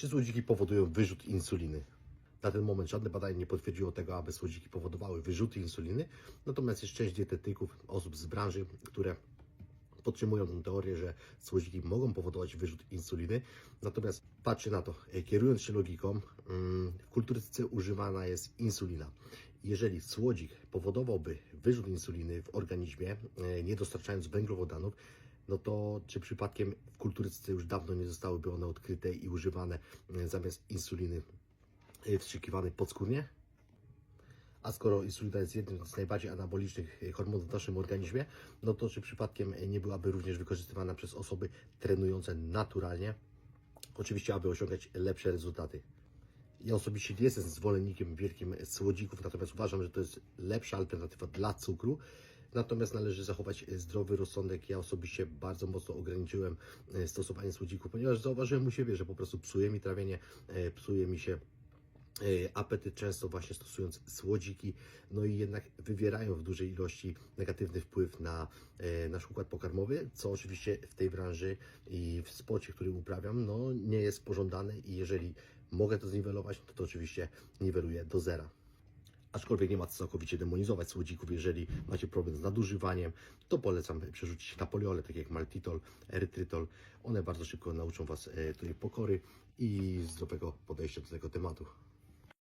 Czy słodziki powodują wyrzut insuliny? Na ten moment żadne badanie nie potwierdziło tego, aby słodziki powodowały wyrzuty insuliny, natomiast jest część dietetyków, osób z branży, które podtrzymują tę teorię, że słodziki mogą powodować wyrzut insuliny. Natomiast patrzcie na to, e, kierując się logiką, mm, w kulturystyce używana jest insulina. Jeżeli słodzik powodowałby wyrzut insuliny w organizmie, e, nie dostarczając węglowodanów, no to czy przypadkiem w kulturystyce już dawno nie zostałyby one odkryte i używane e, zamiast insuliny e, wstrzykiwanej podskórnie? A skoro insulina jest jednym z najbardziej anabolicznych e, hormonów w naszym organizmie, no to czy przypadkiem nie byłaby również wykorzystywana przez osoby trenujące naturalnie, oczywiście aby osiągać lepsze rezultaty. Ja osobiście nie jestem zwolennikiem wielkim słodzików, natomiast uważam, że to jest lepsza alternatywa dla cukru. Natomiast należy zachować zdrowy rozsądek. Ja osobiście bardzo mocno ograniczyłem e, stosowanie słodzików, ponieważ zauważyłem u siebie, że po prostu psuje mi trawienie, e, psuje mi się e, apetyt często właśnie stosując słodziki, no i jednak wywierają w dużej ilości negatywny wpływ na e, nasz układ pokarmowy, co oczywiście w tej branży i w sporcie, który uprawiam, no nie jest pożądane i jeżeli mogę to zniwelować, to, to oczywiście niweluję do zera. Aczkolwiek nie ma co całkowicie demonizować słodzików. Jeżeli macie problem z nadużywaniem, to polecam przerzucić się na poliole, tak jak maltitol, erytrytol. One bardzo szybko nauczą Was e, tej pokory i zdrowego podejścia do tego tematu.